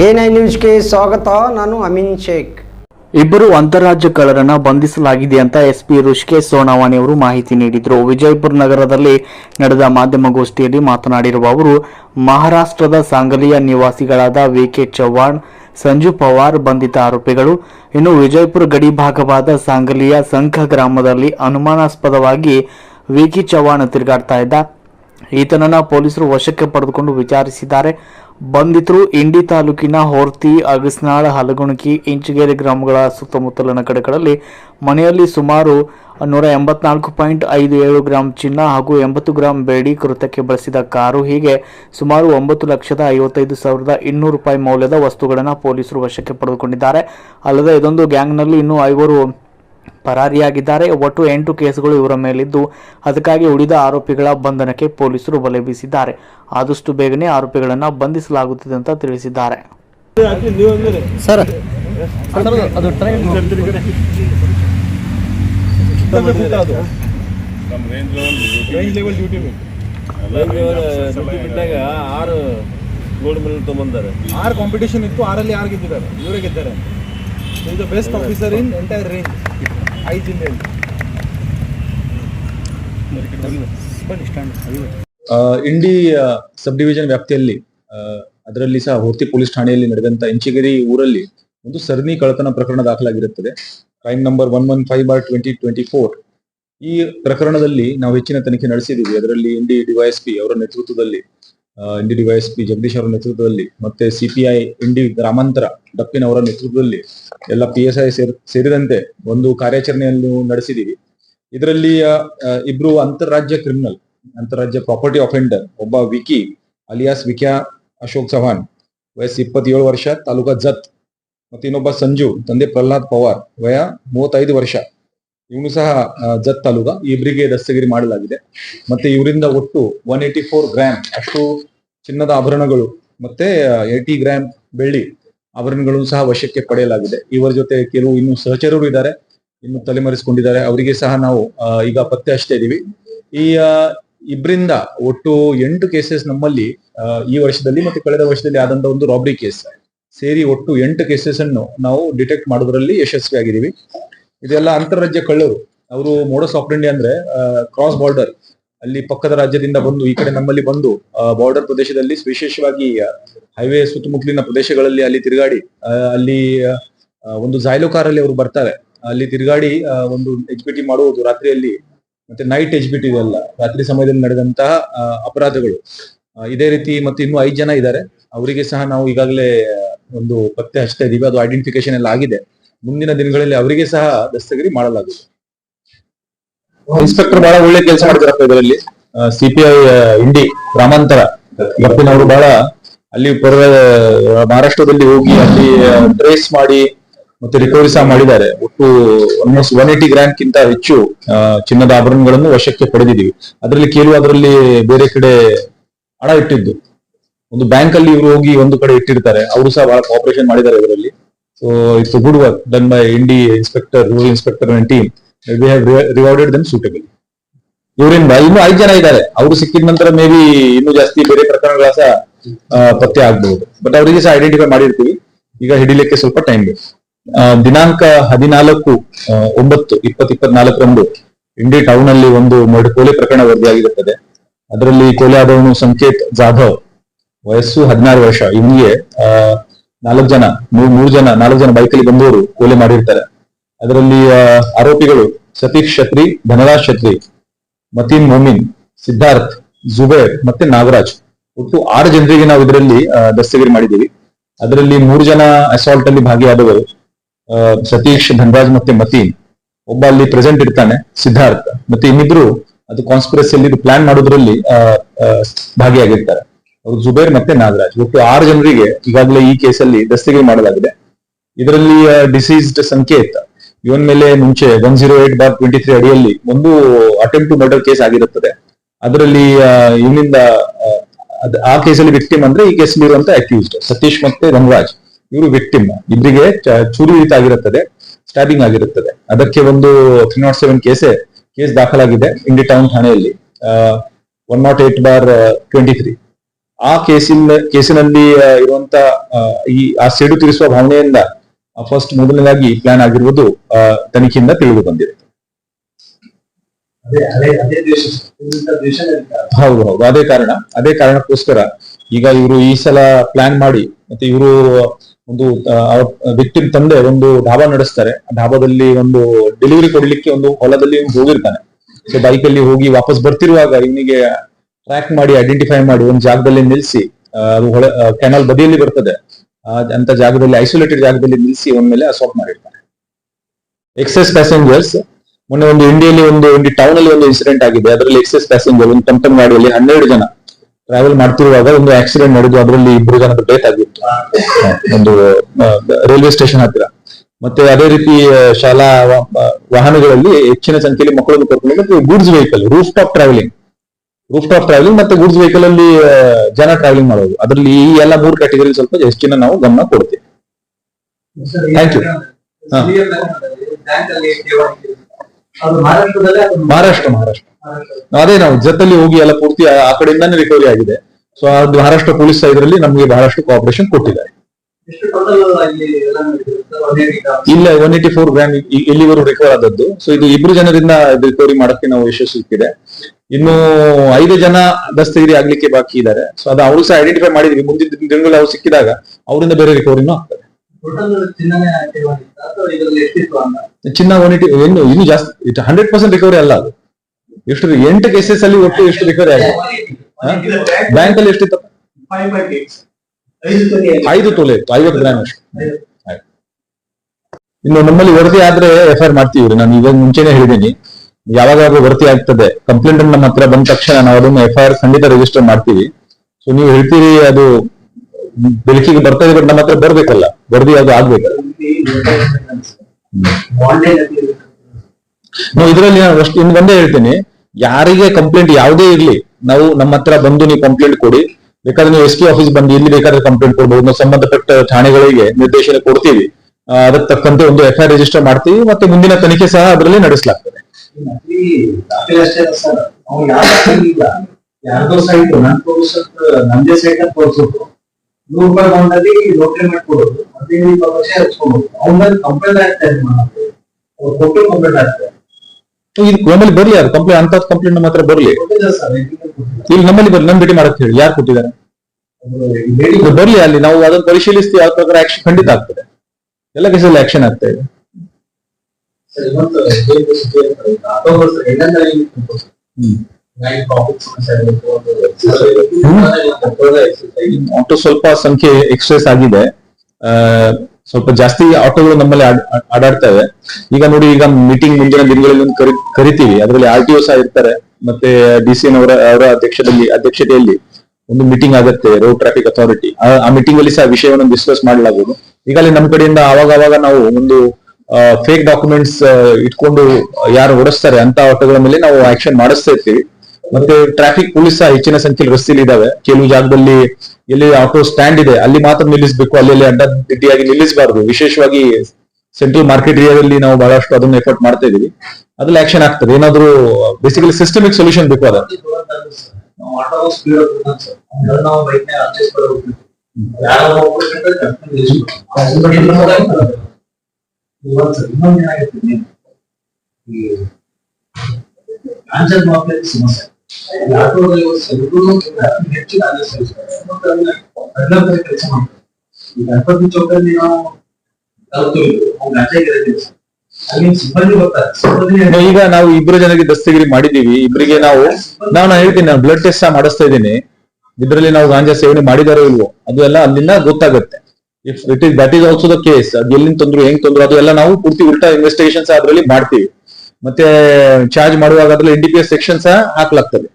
Nine ನ್ಯೂಸ್ಗೆ ಸ್ವಾಗತ, ನಾನು ಅಮೀನ್ ಶೇಖ್. ಇಬ್ಬರು ಅಂತಾರಾಜ್ಯ ಕಳ್ಳರನ್ನ ಬಂಧಿಸಲಾಗಿದೆ ಅಂತ ಎಸ್ಪಿ ಋಷಿಕೇಶ್ ಸೋನಾವಾಣಿ ಅವರು ಮಾಹಿತಿ ನೀಡಿದರು. ವಿಜಯಪುರ ನಗರದಲ್ಲಿ ನಡೆದ ಮಾಧ್ಯಮಗೋಷ್ಠಿಯಲ್ಲಿ ಮಾತನಾಡಿರುವ ಅವರು, ಮಹಾರಾಷ್ಟ್ರದ ಸಾಂಗಲಿಯ ನಿವಾಸಿಗಳಾದ ವಿಕೆ ಚವ್ಹಾಣ್, ಸಂಜು ಪವಾರ್ ಬಂಧಿತ ಆರೋಪಿಗಳು. ಇನ್ನು ವಿಜಯಪುರ ಗಡಿ ಭಾಗವಾದ ಸಾಂಗಲಿಯ ಸಂಖ ಗ್ರಾಮದಲ್ಲಿ ಅನುಮಾನಾಸ್ಪದವಾಗಿ ವಿಕಿ ಚವ್ಹಾಣ್ ತಿರುಗಾಡ್ತಾ ಇದ್ದ. ಈತನನ್ನ ಪೊಲೀಸರು ವಶಕ್ಕೆ ಪಡೆದುಕೊಂಡು ವಿಚಾರಿಸಿದ್ದಾರೆ. ಬಂಧಿತರು ಇಂಡಿ ತಾಲೂಕಿನ ಹೊರ್ತಿ, ಅಗಸ್ನಾಳ, ಹಲಗುಣಕಿ, ಇಂಚಗೇರಿ ಗ್ರಾಮಗಳ ಸುತ್ತಮುತ್ತಲಿನ ಕಡೆಗಳಲ್ಲಿ ಮನೆಯಲ್ಲಿ ಸುಮಾರು ನೂರ ಎಂಬತ್ನಾಲ್ಕು ಪಾಯಿಂಟ್ ಐದು ಏಳು ಗ್ರಾಂ ಚಿನ್ನ ಹಾಗೂ ಎಂಬತ್ತು ಗ್ರಾಂ ಬೇಡಿ ಕೃತಕ್ಕೆ ಬಳಸಿದ ಕಾರು ಹೀಗೆ ಸುಮಾರು ಒಂಬತ್ತು ಲಕ್ಷದ ಐವತ್ತೈದು ಸಾವಿರದ ಇನ್ನೂರು ರೂಪಾಯಿ ಮೌಲ್ಯದ ವಸ್ತುಗಳನ್ನು ಪೊಲೀಸರು ವಶಕ್ಕೆ ಪಡೆದುಕೊಂಡಿದ್ದಾರೆ. ಅಲ್ಲದೆ ಇದೊಂದು ಗ್ಯಾಂಗ್ನಲ್ಲಿ ಇನ್ನೂ ಐವರು ಪರಾರಿಯಾಗಿದ್ದಾರೆ. ಒಟ್ಟು ಎಂಟು ಕೇಸುಗಳು ಇವರ ಮೇಲಿದ್ದು ಅದಕ್ಕಾಗಿ ಉಳಿದ ಆರೋಪಿಗಳ ಬಂಧನಕ್ಕೆ ಪೊಲೀಸರು ಬಲೆ ಬೀಸಿದ್ದಾರೆ. ಆದಷ್ಟು ಬೇಗನೆ ಆರೋಪಿಗಳನ್ನು ಬಂಧಿಸಲಾಗುತ್ತಿದೆ ಅಂತ ತಿಳಿಸಿದ್ದಾರೆ. ಸರ್ ಆರು ಗೋಲ್ಡ್ ಮೆಡಲ್ ತೊಗೊಂಬಂದಾರೆ. ಆರು ಕಾಂಪಿಟೇಷನ್ ಇತ್ತು ಆರಲ್ಲಿ ಯಾರು ಗೆದ್ದಿದ್ದಾರೆ. ಇವರೇ ಗೆದ್ದಾರೆ is best officer in entire range I Indi sub division ವ್ಯಾಪ್ತಿಯಲ್ಲಿ ಅದರಲ್ಲಿ ಸಹ ಹೊರ್ತಿ ಪೊಲೀಸ್ ಠಾಣೆಯಲ್ಲಿ ನಡೆದಂತ ಇಂಚಿಗಿರಿ ಊರಲ್ಲಿ ಒಂದು ಸರಣಿ ಕಳತನ ಪ್ರಕರಣ ದಾಖಲಾಗಿರುತ್ತದೆ. Crime number one one five bar twenty twenty four ಈ ಪ್ರಕರಣದಲ್ಲಿ ನಾವು ಹೆಚ್ಚಿನ ತನಿಖೆ ನಡೆಸಿದ್ದೀವಿ. ಅದರಲ್ಲಿ ಇಂಡಿ ಡಿವೈಎಸ್ಪಿ ಅವರ ನೇತೃತ್ವದಲ್ಲಿ ಆ, ಎಸ್ ಪಿ ಜಗದೀಶ್ ಅವರ ನೇತೃತ್ವದಲ್ಲಿ ಮತ್ತೆ ಸಿಪಿಐ ಇಂಡಿ ಗ್ರಾಮಾಂತರ ಡಪ್ಪಿನ್ ಅವರ ನೇತೃತ್ವದಲ್ಲಿ ಎಲ್ಲ ಪಿ ಎಸ್ ಐ ಸೇರಿದಂತೆ ಒಂದು ಕಾರ್ಯಾಚರಣೆಯನ್ನು ನಡೆಸಿದೀವಿ. ಇದರಲ್ಲಿ ಇಬ್ರು ಅಂತಾರಾಜ್ಯ ಕ್ರಿಮಿನಲ್ ಅಂತಾರಾಜ್ಯ ಪ್ರಾಪರ್ಟಿ ಅಫೆಂಡರ್ ಒಬ್ಬ ವಿಕಿ ಅಲಿಯಾಸ್ ವಿಕ್ಯಾ ಅಶೋಕ್ ಚೌಹಾಣ್ ವಯಸ್ಸು ಇಪ್ಪತ್ತೇಳು ವರ್ಷ ತಾಲೂಕಾ ಜತ್ ಮತ್ತೆ ಇನ್ನೊಬ್ಬ ಸಂಜು ತಂದೆ ಪ್ರಹ್ಲಾದ್ ಪವಾರ್ ವಯ ಮೂವತ್ತೈದು ವರ್ಷ. ಇವನು ಸಹ ಜತ್ ತಾಲೂಕ. ಇಬ್ಬರಿಗೆ ದಸ್ತಗಿರಿ ಮಾಡಲಾಗಿದೆ. ಮತ್ತೆ ಇವರಿಂದ ಒಟ್ಟು ಒನ್ ಏಟಿ ಫೋರ್ ಗ್ರಾಮ್ ಅಷ್ಟು ಚಿನ್ನದ ಆಭರಣಗಳು, ಮತ್ತೆ ಏಟಿ ಗ್ರಾಮ್ ಬೆಳ್ಳಿ ಆಭರಣಗಳನ್ನು ಸಹ ವಶಕ್ಕೆ ಪಡೆಯಲಾಗಿದೆ. ಇವರ ಜೊತೆ ಕೆಲವು ಇನ್ನು ಸಹಚರರು ಇದ್ದಾರೆ, ಇನ್ನು ತಲೆಮರೆಸಿಕೊಂಡಿದ್ದಾರೆ. ಅವರಿಗೆ ಸಹ ನಾವು ಈಗ ಪತ್ತೆ ಹಚ್ತಾ ಇದೀವಿ. ಈ ಇಬ್ಬರಿಂದ ಒಟ್ಟು ಎಂಟು ಕೇಸಸ್ ನಮ್ಮಲ್ಲಿ ಈ ವರ್ಷದಲ್ಲಿ ಮತ್ತೆ ಕಳೆದ ವರ್ಷದಲ್ಲಿ ಆದಂತ ಒಂದು ರಾಬ್ರಿ ಕೇಸ್ ಸೇರಿ ಒಟ್ಟು ಎಂಟು ಕೇಸಸ್ ಅನ್ನು ನಾವು ಡಿಟೆಕ್ಟ್ ಮಾಡೋದ್ರಲ್ಲಿ ಯಶಸ್ವಿಯಾಗಿದ್ದೀವಿ. ಇದೆಲ್ಲ ಅಂತಾರಾಜ್ಯ ಕಳ್ಳರು ಅವರು ಮೋಡಸ್ ಆಪರೇಂಡಿ ಅಂದ್ರೆ ಕ್ರಾಸ್ ಬಾರ್ಡರ್ ಅಲ್ಲಿ ಪಕ್ಕದ ರಾಜ್ಯದಿಂದ ಬಂದು, ಈ ಕಡೆ ನಮ್ಮಲ್ಲಿ ಬಂದು ಬಾರ್ಡರ್ ಪ್ರದೇಶದಲ್ಲಿ ವಿಶೇಷವಾಗಿ ಹೈವೇ ಸುತ್ತಮುತ್ತಲಿನ ಪ್ರದೇಶಗಳಲ್ಲಿ ಅಲ್ಲಿ ತಿರುಗಾಡಿ ಅಲ್ಲಿ ಒಂದು ಜಾಯ್ಲೋ ಕಾರಲ್ಲಿ ಅವರು ಬರ್ತಾರೆ. ಅಲ್ಲಿ ತಿರುಗಾಡಿ ಒಂದು ಎಚ್ ಬಿ ಮಾಡುವುದು ರಾತ್ರಿಯಲ್ಲಿ, ಮತ್ತೆ ನೈಟ್ ಎಚ್ ಬಿ ಟಿ ರಾತ್ರಿ ಸಮಯದಲ್ಲಿ ನಡೆದಂತಹ ಅಪರಾಧಗಳು. ಇದೇ ರೀತಿ ಮತ್ತೆ ಇನ್ನೂ ಐದು ಜನ ಇದ್ದಾರೆ. ಅವರಿಗೆ ಸಹ ನಾವು ಈಗಾಗಲೇ ಒಂದು ಪತ್ತೆ ಹಚ್ತಾ ಇದೀವಿ ಅದು ಐಡೆಂಟಿಫಿಕೇಶನ್ ಎಲ್ಲ ಆಗಿದೆ. ಮುಂದಿನ ದಿನಗಳಲ್ಲಿ ಅವರಿಗೆ ಸಹ ದಸ್ತಗಿರಿ ಮಾಡಲಾಗುತ್ತೆ ಇನ್ಸ್ಪೆಕ್ಟರ್ ಬಹಳ ಒಳ್ಳೆ ಕೆಲಸ ಮಾಡ್ತಾರಪ್ಪ ಇದರಲ್ಲಿ. ಸಿಪಿಐ ಇಂಡಿ ಗ್ರಾಮಾಂತರ ಗಪ್ಪಿನವರು ಬಹಳ ಅಲ್ಲಿ ಪರ ಮಹಾರಾಷ್ಟ್ರದಲ್ಲಿ ಹೋಗಿ ಅಲ್ಲಿ ಟ್ರೇಸ್ ಮಾಡಿ ಮತ್ತೆ ರಿಕವರಿ ಸಹ ಮಾಡಿದ್ದಾರೆ. ಒಟ್ಟು ಆಲ್ಮೋಸ್ಟ್ ಒನ್ ಏಟಿ ಗ್ರಾಮ್ ಕಿಂತ ಹೆಚ್ಚು ಚಿನ್ನದ ಆಭರಣಗಳನ್ನು ವಶಕ್ಕೆ ಪಡೆದಿದ್ದೀವಿ. ಅದರಲ್ಲಿ ಕೆಲವು ಅದರಲ್ಲಿ ಬೇರೆ ಕಡೆ ಹಣ ಇಟ್ಟಿದ್ದು. ಒಂದು ಬ್ಯಾಂಕ್ ಅಲ್ಲಿ ಇವರು ಹೋಗಿ ಒಂದು ಕಡೆ ಇಟ್ಟಿರ್ತಾರೆ. ಅವರು ಸಹ ಬಹಳ ಕೋಪರೇಷನ್ ಮಾಡಿದ್ದಾರೆ ಇದರಲ್ಲಿ. So it's good work done by Indi inspector rural inspector and team we have rewarded them suitable ಇವರಿಂದ ಇನ್ನು ಐದು ಜನ ಇದ್ದಾರೆ. ಅವರು ಸಿಕ್ಕಿದ ನಂತರ ಮೇ ಬಿ ಇನ್ನೂ ಜಾಸ್ತಿ ಬೇರೆ ಪ್ರಕರಣಗಳ ಸಹ ಪತ್ತೆ ಆಗ್ಬಹುದು ಬಟ್ ಅವರಿಗೆ ಸಹ ಐಡೆಂಟಿಫೈ ಮಾಡಿರ್ತೀವಿ. ಈಗ ಹಿಡಿಲಿಕ್ಕೆ ಸ್ವಲ್ಪ ಟೈಮ್ ಬೇಕು. ದಿನಾಂಕ ಹದಿನಾಲ್ಕು ಆ, ಒಂಬತ್ತು ಇಪ್ಪತ್ ಇಪ್ಪತ್ನಾಲ್ಕರಂದು ಇಂಡಿ ಟೌನ್ ಅಲ್ಲಿ ಒಂದು ಮರ್ಡ್ ಕೊಲೆ ಪ್ರಕರಣ ವರದಿಯಾಗಿರುತ್ತದೆ. ಅದರಲ್ಲಿ ಕೊಲೆ ಆದವನು ಸಂಕೇತ್ ಜಾಧವ್. ವಯಸ್ಸು ಹದಿನಾರು ವರ್ಷ. ಇವನಿಗೆ ಆ, ನಾಲ್ಕು ಜನ, ಮೂರ್, ಮೂರು ಜನ, ನಾಲ್ಕು ಜನ ಬೈಕಲ್ಲಿ ಬಂದವರು ಕೊಲೆ ಮಾಡಿರ್ತಾರೆ. ಅದರಲ್ಲಿ ಆರೋಪಿಗಳು ಸತೀಶ್ ಛತ್ರಿ, ಧನರಾಜ್ ಛತ್ರಿ, ಮತೀನ್ ಮೊಮಿನ್, ಸಿದ್ಧಾರ್ಥ್, ಜುಬೇರ್ ಮತ್ತೆ ನಾಗರಾಜ್. ಒಟ್ಟು ಆರು ಜನರಿಗೆ ನಾವು ಇದರಲ್ಲಿ ದಸ್ತಗಿರಿ ಮಾಡಿದ್ದೀವಿ. ಅದರಲ್ಲಿ ಮೂರು ಜನ ಅಸಾಲ್ಟ್ ಅಲ್ಲಿ ಭಾಗಿಯಾದವರು ಸತೀಶ್, ಧನರಾಜ್ ಮತ್ತೆ ಮತೀನ್. ಒಬ್ಬ ಅಲ್ಲಿ ಪ್ರೆಸೆಂಟ್ ಇರ್ತಾನೆ, ಸಿದ್ಧಾರ್ಥ್. ಮತ್ತೆ ಇನ್ನಿಬ್ರು, ಅದು ಕಾನ್ಸ್ಪಿರಸಿ ಅಲ್ಲಿ ಪ್ಲಾನ್ ಮಾಡೋದ್ರಲ್ಲಿ ಭಾಗಿಯಾಗಿರ್ತಾರೆ. ಅವರು ಜುಬೇರ್ ಮತ್ತೆ ನಾಗರಾಜ್. ಒಟ್ಟು ಆರು ಜನರಿಗೆ ಈಗಾಗಲೇ ಈ ಕೇಸಲ್ಲಿ ದಸ್ತಗಿರಿ ಮಾಡಲಾಗಿದೆ. ಇದರಲ್ಲಿ ಡಿಸೀಸ್ಡ್ ಸಂಕೇತ್. ಇವನ್ ಮೇಲೆ ಮುಂಚೆ one zero eight bar twenty three ಅಡಿಯಲ್ಲಿ ಒಂದು ಅಟೆಂಪ್ಟ್ ಟು ಮರ್ಡರ್ ಕೇಸ್ ಆಗಿರುತ್ತದೆ. ಅದರಲ್ಲಿ ಇವನಿಂದ, ಆ ಕೇಸಲ್ಲಿ ವಿಕ್ಟಿಮ್ ಅಂದ್ರೆ ಈ ಕೇಸಲ್ಲಿ ಇರುವಂತ ಅಕ್ಯೂಸ್ಡ್ ಸತೀಶ್ ಮತ್ತೆ ರಂಗರಾಜ್ ಇವರು ವಿಕ್ಟಿಮ್ ಇಬ್ಬರಿಗೆ ಚೂರಿ ಆಗಿರುತ್ತದೆ ಸ್ಟ್ಯಾಬಿಂಗ್ ಆಗಿರುತ್ತದೆ. ಅದಕ್ಕೆ ಒಂದು ತ್ರೀ ನಾಟ್ ಸೆವೆನ್ ಕೇಸೆ, ಕೇಸ್ ದಾಖಲಾಗಿದೆ ಇಂಡಿ ಟೌನ್ ಠಾಣೆಯಲ್ಲಿ. One nought eight bar twenty three ಆ ಕೇಸಿನ ಕೇಸಿನಲ್ಲಿ ಇರುವಂತ ಈ ಆ ಸೇಡು ತೀರಿಸುವ ಭಾವನೆಯಿಂದ ಫಸ್ಟ್ ಮೊದಲನೇದಾಗಿ ಪ್ಲಾನ್ ಆಗಿರುವುದು ತನಿಖೆಯಿಂದ ತಿಳಿದು ಬಂದಿದೆ. ಹೌದು ಹೌದು. ಅದೇ ಕಾರಣ ಅದೇ ಕಾರಣಕ್ಕೋಸ್ಕರ ಈಗ ಇವರು ಈ ಸಲ ಪ್ಲಾನ್ ಮಾಡಿ ಮತ್ತೆ ಇವರು ಒಂದು ವಿಕ್ಟಿಮ್ ತಂದೆ ಒಂದು ಢಾಬಾ ನಡೆಸ್ತಾರೆ. ಆ ಢಾಬಾದಲ್ಲಿ ಒಂದು ಡೆಲಿವರಿ ಕೊಡ್ಲಿಕ್ಕೆ ಒಂದು ಹೊಲದಲ್ಲಿ ಹೋಗಿರ್ತಾನೆ. ಸೊ ಬೈಕ್ ಅಲ್ಲಿ ಹೋಗಿ ವಾಪಸ್ ಬರ್ತಿರುವಾಗ ಇವನಿಗೆ ಟ್ರ್ಯಾಕ್ ಮಾಡಿ ಐಡೆಂಟಿಫೈ ಮಾಡಿ, ಒಂದು ಜಾಗದಲ್ಲಿ ನಿಲ್ಲಿಸಿ ಕೆನಾಲ್ ಬದಿಯಲ್ಲಿ ಬರ್ತದೆ. ಅಂತ ಜಾಗದಲ್ಲಿ ಐಸೋಲೇಟೆಡ್ ಜಾಗದಲ್ಲಿ ನಿಲ್ಲಿಸಿ ಒಂದ್ಮೇಲೆ ಮೇಲೆ ಅಸಾಲ್ಟ್ ಮಾಡಿರ್ತಾರೆ. ಎಕ್ಸೆಸ್ ಪ್ಯಾಸೆಂಜರ್ಸ್ ಮೊನ್ನೆ ಒಂದು ಇಂಡಿಯಲ್ಲಿ ಒಂದು ಒಂದು ಟೌನ್ ಅಲ್ಲಿ ಒಂದು ಇನ್ಸಿಡೆಂಟ್ ಆಗಿದೆ. ಅದರಲ್ಲಿ ಎಕ್ಸೆಸ್ ಪ್ಯಾಸೆಂಜರ್ ಒಂದು ಟಮ್ ಗಾಡಿಯಲ್ಲಿ ಹನ್ನೆರಡು ಜನ ಟ್ರಾವೆಲ್ ಮಾಡ್ತಿರುವಾಗ ಒಂದು ಆಕ್ಸಿಡೆಂಟ್ ನಡೆದು, ಅದರಲ್ಲಿ ಇಬ್ಬರು ಜನ ಡೆತ್ ಆಗಿತ್ತು ಒಂದು ರೈಲ್ವೆ ಸ್ಟೇಷನ್ ಹತ್ತಿರ ಮತ್ತೆ ಅದೇ ರೀತಿ ಶಾಲಾ ವಾಹನಗಳಲ್ಲಿ ಹೆಚ್ಚಿನ ಸಂಖ್ಯೆಯಲ್ಲಿ ಮಕ್ಕಳನ್ನು ಕರ್ಕೊಂಡು goods vehicle roof top travelling roof of travelling ಮತ್ತೆ ಗೂಡ್ಸ್ ವೆಹಿಕಲ್ ಅಲ್ಲಿ ಜನ ಟ್ರಾವೆಲಿಂಗ್ ಮಾಡೋದು. ಅದರಲ್ಲಿ ಈ ಎಲ್ಲ ಮೂರು ಕ್ಯಾಟಗರಿ ಸ್ವಲ್ಪ ಹೆಚ್ಚಿನ ನಾವು ಗಮನ ಕೊಡ್ತೀವಿ. Thank you. ಮಹಾರಾಷ್ಟ್ರ ಮಹಾರಾಷ್ಟ್ರ. ಅದೇ ನಾವು ಜತ್ತಲ್ಲಿ ಹೋಗಿ ಎಲ್ಲ ಪೂರ್ತಿ ಆ ಆ ಕಡೆಯಿಂದಾನೇ ರಿಕವರಿ ಆಗಿದೆ. ಸೊ ಅದು ಮಹಾರಾಷ್ಟ್ರ ಪೊಲೀಸ್ ಇದರಲ್ಲಿ ನಮಗೆ ಬಹಳಷ್ಟು ಕೋಆಪರೇಷನ್ ಕೊಟ್ಟಿದ್ದಾರೆ. ಇಲ್ಲ ಒನ್ ಏಟಿ ಫೋರ್ ಗ್ರಾಮ್ ಇಲ್ಲಿವರೆಗೂ ರಿಕವರ್ ಆದದ್ದು. ಸೊ ಇದು ಇಬ್ರು ಜನರಿಂದ ರಿಕವರಿ ಮಾಡಕ್ಕೆ ನಾವು ಯಶಸ್ವಿ ಸಿಕ್ಕಿದೆ ಇನ್ನು ಐದು ಜನ ದಸ್ತಗಿರಿ ಆಗ್ಲಿಕ್ಕೆ ಬಾಕಿ ಇದ್ದಾರೆ. ಸೊ ಅದು ಅವರು ಸಹ ಐಡೆಂಟಿಫೈ ಮಾಡಿದ್ವಿ. ಮುಂದಿನ ದಿನಗಳಲ್ಲಿ ಅವ್ರು ಸಿಕ್ಕಿದಾಗ ಅವರಿಂದ ಬೇರೆ ರಿಕವರಿನೂ ಆಗ್ತದೆ. ಚಿನ್ನ ಒನ್ ಇನ್ನು ಇನ್ನು ಜಾಸ್ತಿ ಹಂಡ್ರೆಡ್ ಪರ್ಸೆಂಟ್ ರಿಕವರಿ ಅಲ್ಲ ಅದು. ಎಷ್ಟು ಎಂಟು ಕೇಸಸ್ ಅಲ್ಲಿ ಒಟ್ಟು ಎಷ್ಟು ರಿಕವರಿ ಆಗಿದೆ? ಬ್ಯಾಂಕ್ ಅಲ್ಲಿ ಎಷ್ಟಿತ್ತು? ಐದು ತೊಲೆ ಇತ್ತು ಐವತ್ತು ಗ್ರಾಮ್ ಅಷ್ಟು. ಇನ್ನು ನಮ್ಮಲ್ಲಿ ವರದಿ ಆದ್ರೆ ಎಫ್ ಐ ಆರ್ ಮಾಡ್ತೀವಿ ನಾನು ಇವಾಗ ಮುಂಚೆನೆ ಹೇಳಿದ್ದೀನಿ. ಯಾವಾಗ ವರದಿ ಆಗ್ತದೆ. ಕಂಪ್ಲೇಂಟ್ ನಮ್ಮ ಹತ್ರ ಬಂದ ತಕ್ಷಣ ನಾವು ಅದನ್ನ ಎಫ್ ಐ ಆರ್ ಖಂಡಿತ ರಿಜಿಸ್ಟರ್ ಮಾಡ್ತೀವಿ. ಸೊ ನೀವು ಹೇಳ್ತೀರಿ ಅದು ಬೆಳಕಿಗೆ ಬರ್ತಾ ಇದೆ, but ನಮ್ಮ ಹತ್ರ ಬರ್ಬೇಕಲ್ಲ. ವರದಿ ಅದು ಆಗ್ಬೇಕಲ್ಲ. ನಾವು ಇದರಲ್ಲಿ ಅಷ್ಟು ಇನ್ನು ಒಂದೇ ಹೇಳ್ತೀನಿ. ಯಾರಿಗೆ ಕಂಪ್ಲೇಂಟ್ ಯಾವುದೇ ಇರ್ಲಿ, ನಾವು ನಮ್ಮ ಹತ್ರ ಬಂದು ನೀವು ಕಂಪ್ಲೇಂಟ್ ಕೊಡಿ. ಬೇಕಾದ್ರೆ ನೀವು ಎಸ್ ಪಿ ಆಫೀಸ್ ಬಂದು ಇಲ್ಲಿ ಬೇಕಾದ್ರೆ ಕಂಪ್ಲೇಂಟ್ ಕೊಡ್ಬೋದು. ನಾವು ಸಂಬಂಧಪಟ್ಟ ಠಾಣೆಗಳಿಗೆ ನಿರ್ದೇಶನ ಕೊಡ್ತೀವಿ. ಅದಕ್ಕೆ ತಕ್ಕಂತೆ ಒಂದು ಎಫ್ ಐ ರಿಜಿಸ್ಟರ್ ಮಾಡ್ತೀವಿ. ಮತ್ತೆ ಮುಂದಿನ ತನಿಖೆ ಸಹ ಅದರಲ್ಲಿ ನಡೆಸಲಾಗ್ತದೆ. ಯಾರ್ದೋ ಸೈಟ್ ನನ್ ತೋರಿಸಕ್ ನಂದೇ ಸೈಟ್ ಅಂತ ತೋರಿಸೋದು ನೂರು ರೂಪಾಯಿ ಬಂದಲ್ಲಿ ನೌಕರಿ ಮಾಡ್ಕೊಡೋದು ಹದಿನೈದು ಇಪ್ಪತ್ತು ವರ್ಷ ಹಚ್ಕೊಬೋದು ಅವ್ನ ಕಂಪ್ಲೇಂಟ್ ಆಗ್ತಾ ಇದೆ ಮಾಡೋದು ಅವ್ರು ಕೊಟ್ಟು ಕಂಪ್ಲೇಂಟ್ ಇದು ನಮ್ಮಲ್ಲಿ ಬರ್ಲಿ ಯಾರು? ಕಂಪ್ಲೇಂಟ್ ಅಂತ ಕಂಪ್ಲೇಂಟ್ ನಮ್ಮ ಹತ್ರ ಬರ್ಲಿ. ಎಗ್ರಿಮೆಂಟ್ ಇಲ್ಲಿ ನಮ್ಮಲ್ಲಿ ಬರ್ಲಿ ನಮ್ ಭೇಟಿ ಮಾಡಕ್ ಹೇಳಿ. ಯಾರು ಕೊಟ್ಟಿದ್ದಾರೆ? ಬರ್ಲಿ ಅಲ್ಲಿ. ನಾವು ಅದನ್ನ ಪರಿಶೀಲಿಸ್ತೀವಿ. ಯಾವ ಪ್ರಕಾರ ಆಕ್ಷನ್ ಖಂಡಿತ ಆಗ್ತದೆ. ಎಲ್ಲ ಕೇಸಲ್ಲಿ ಆಕ್ಷನ್ ಆಗ್ತಾ ಇದೆ. ಆಟೋ ಸ್ವಲ್ಪ ಸಂಖ್ಯೆ ಎಕ್ಸ್ಪ್ರೆಸ್ ಆಗಿದೆ. ಸ್ವಲ್ಪ ಜಾಸ್ತಿ ಆಟೋಗಳು ನಮ್ಮಲ್ಲಿ ಆಡ್- ಆಡ್- ಆಡಾಡ್ತವೆ. ಈಗ ನೋಡಿ ಈಗ ಮೀಟಿಂಗ್ ಮುಂದಿನ ದಿನಗಳಲ್ಲಿ ಒಂದು ಕರಿ ಕರಿತೀವಿ. ಅದರಲ್ಲಿ ಆರ್ ಟಿ ಸಹ ಇರ್ತಾರೆ. ಮತ್ತೆ ಡಿ ಸಿ ಅವರ ಅವರ ಅಧ್ಯಕ್ಷದಲ್ಲಿ ಅಧ್ಯಕ್ಷತೆಯಲ್ಲಿ ಒಂದು ಮೀಟಿಂಗ್ ಆಗುತ್ತೆ ರೋಡ್ ಟ್ರಾಫಿಕ್ ಅಥಾರಿಟಿ ಆ ಮೀಟಿಂಗ್ ಅಲ್ಲಿ ಸಹ ವಿಷಯವನ್ನು ಡಿಸ್ಕಸ್ ಮಾಡಲಾಗುವುದು. ಈಗಲೇ ನಮ್ಮ ಕಡೆಯಿಂದ ಆವಾಗ ಆವಾಗ ನಾವು ಒಂದು ಫೇಕ್ ಡಾಕ್ಯುಮೆಂಟ್ಸ್ ಇಟ್ಕೊಂಡು ಯಾರು ಓಡಿಸ್ತಾರೆ ಅಂತ ಆಟೋಗಳ ಮೇಲೆ ನಾವು ಆಕ್ಷನ್ ಮಾಡಿಸ್ತಾ ಇರ್ತೀವಿ. ಮತ್ತೆ ಟ್ರಾಫಿಕ್ ಪೊಲೀಸ್ ಸಹ ಹೆಚ್ಚಿನ ಸಂಖ್ಯೆಯಲ್ಲಿ ರಸ್ತೆಯಲ್ಲಿ ಇದಾವೆ. ಕೆಲವು ಜಾಗದಲ್ಲಿ ಎಲ್ಲಿ ಆಟೋ ಸ್ಟ್ಯಾಂಡ್ ಇದೆ ಅಲ್ಲಿ ಮಾತ್ರ ನಿಲ್ಲಿಸಬೇಕು ಅಲ್ಲಿ ಅಡ್ಡ ದಿಡ್ಡಿಯಾಗಿ ನಿಲ್ಲಿಸಬಾರ್ದು. ವಿಶೇಷವಾಗಿ ಸೆಂಟ್ರಲ್ ಮಾರ್ಕೆಟ್ ಏರಿಯಾದಲ್ಲಿ ನಾವು ಬಹಳಷ್ಟು ಅದನ್ನ ಎಫರ್ಟ್ ಮಾಡ್ತಾ ಇದೀವಿ ಅದ್ರಲ್ಲಿ ಆಕ್ಷನ್ ಆಗ್ತದೆ. ಏನಾದ್ರೂ ಬೇಸಿಕಲಿ ಸಿಸ್ಟಮಿಕ್ ಸೊಲ್ಯೂಷನ್ ಬೇಕು ಅದ. ನಾವು ಇವತ್ತು ಇನ್ನೊಂದು ಏನಾಗುತ್ತೆ ಈ ಕ್ಯಾನ್ಸರ್ ಮಾಫಿಯಾ ಸಮಸ್ಯೆ. ಆಟೋದಲ್ಲಿ ಎಲ್ಲರೂ ಆದೇಶ ಕಡ್ಡಾಯ ಕೆಲಸ ಮಾಡ್ತಾರೆ. ಈ ಗಣಪತಿ ಚೌಕಲ್ಲಿ ನಾವು. ಈಗ ನಾವು ಇಬ್ರು ಜನಕ್ಕೆ ದಸ್ತಗಿರಿ ಮಾಡಿದೀವಿ ಇಬ್ಬರಿಗೆ ನಾವು ನಾವು ನಾನು ಹೇಳ್ತೀನಿ ನಾನು ಬ್ಲಡ್ ಟೆಸ್ಟ್ ಮಾಡಿಸ್ತಾ ಇದ್ದೀನಿ. ಇದರಲ್ಲಿ ನಾವು ಗಾಂಜಾ ಸೇವನೆ ಮಾಡಿದಾರೋ ಇಲ್ವೋ? ಅದು ಎಲ್ಲ ಅಲ್ಲಿಂದ ಗೊತ್ತಾಗುತ್ತೆ. If it is that is also the case ಅದು ಎಲ್ಲಿಂದ ತಂದ್ರು, ಹೆಂಗ್ ತೊಂದ್ರು, ಅದು ಎಲ್ಲ ನಾವು ಪೂರ್ತಿ ಉಲ್ಟಾ ಇನ್ವೆಸ್ಟಿಗೇಷನ್ಸ್ ಅದರಲ್ಲಿ ಮಾಡ್ತೀವಿ. ಮತ್ತೆ ಚಾರ್ಜ್ ಮಾಡುವಾಗ ಅದ್ರಲ್ಲಿ ಎನ್ ಡಿ ಪಿ ಸೆಕ್ಷನ್ ಸಹ ಹಾಕ್ಲಾಗ್ತದೆ.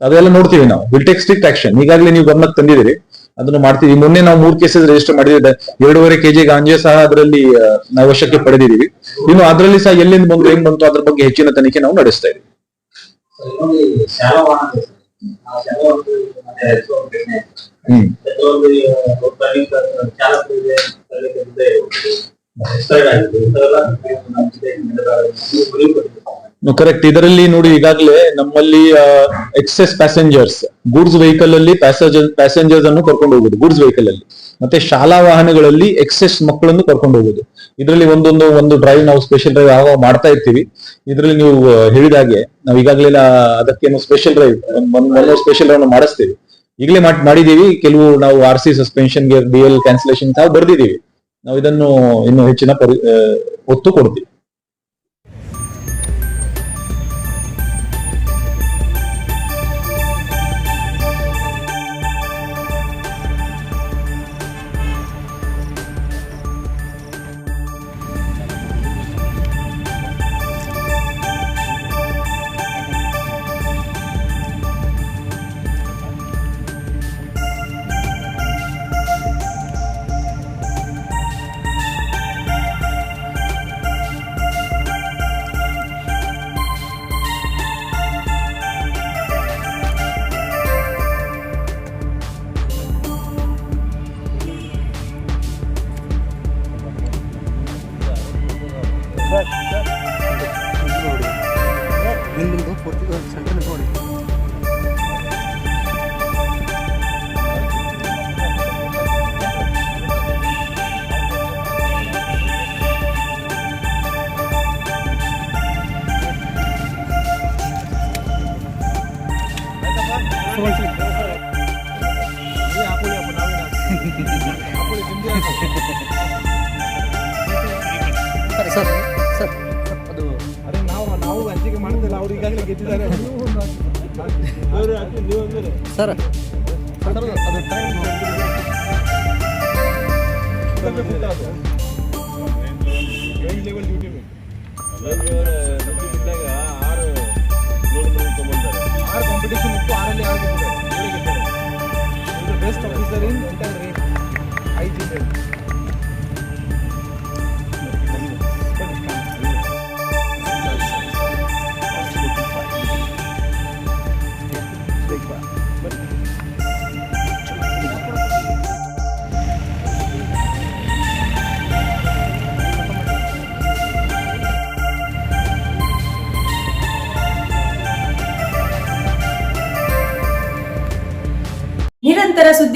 ಅದೆಲ್ಲ ನೋಡ್ತೀವಿ ನಾವು. ವಿಲ್ ಟೇಕ್ ಸ್ಟ್ರಿಕ್ಟ್ ಆಕ್ಷನ್ ಈಗಾಗಲೇ ನೀವು ಗಮನಕ್ಕೆ ತಂದಿದ್ದೀರಿ. ಅದನ್ನು ಮಾಡ್ತೀವಿ. ಮೊನ್ನೆ ನಾವು ಮೂರು ಕೇಸಸ್ ರಿಜಿಸ್ಟರ್ ಮಾಡಿದ್ರೆ ಎರಡೂವರೆ ಕೆಜಿ ಗಾಂಜೆ ಸಹ ಅದರಲ್ಲಿ ನಾವು ವಶಕ್ಕೆ ಪಡೆದಿದ್ದೀವಿ. ಇನ್ನು ಅದರಲ್ಲಿ ಸಹ ಎಲ್ಲಿಂದ ಬಂದು ಹೆಂಗ್ ಬಂತು ಅದ್ರ ಬಗ್ಗೆ ಹೆಚ್ಚಿನ ತನಿಖೆ ನಾವು ನಡೆಸ್ತಾ ಇದ್ದೀವಿ. ಕರೆಕ್ಟ್ ಇದರಲ್ಲಿ ನೋಡಿ ಈಗಾಗಲೇ ನಮ್ಮಲ್ಲಿ ಎಕ್ಸೆಸ್ ಪ್ಯಾಸೆಂಜರ್ಸ್ ಗೂಡ್ಸ್ ವೆಹಿಕಲ್ ಅಲ್ಲಿ ಪ್ಯಾಸೆಂಜರ್ ಪ್ಯಾಸೆಂಜರ್ಸ್ ಅನ್ನು ಕರ್ಕೊಂಡು ಹೋಗುದು ಗೂಡ್ಸ್ ವೆಹಿಕಲ್ ಅಲ್ಲಿ. ಮತ್ತೆ ಶಾಲಾ ವಾಹನಗಳಲ್ಲಿ ಎಕ್ಸೆಸ್ ಮಕ್ಕಳನ್ನು ಕರ್ಕೊಂಡು ಹೋಗುದು ಇದರಲ್ಲಿ ಒಂದೊಂದು ಒಂದು ಡ್ರೈವ್ ನಾವು ಸ್ಪೆಷಲ್ ಡ್ರೈವ್ ಯಾವಾಗ ಮಾಡ್ತಾ ಇರ್ತೀವಿ. ಇದರಲ್ಲಿ ನೀವು ಹೇಳಿದಾಗೆ ನಾವು ಈಗಾಗಲೇ ಅದಕ್ಕೇನು ಸ್ಪೆಷಲ್ ಡ್ರೈವ್ ಒಂದು ಸ್ಪೆಷಲ್ ಡ್ರೈವ್ ಮಾಡಿಸ್ತೇವೆ. ಈಗಲೇ ಮಾಡಿ ಮಾಡಿದೀವಿ ಕೆಲವು ನಾವು R C suspension D L cancellation ಸಹ ಬರ್ದಿದ್ದೀವಿ. ನಾವು ಇದನ್ನು ಇನ್ನು ಹೆಚ್ಚಿನ ಪರಿ ಆ, ಒತ್ತು ಸರ್ ಅದು ಅದೇ ನಾವು ನಾವು ಹಂಚಿಕೆ ಮಾಡ್ತಿಲ್ಲ ಅವ್ರು ಈಗಾಗಲೇ ಗೆದ್ದಿದ್ದಾರೆ ಸರ್. ಅದು ಟೈಮ್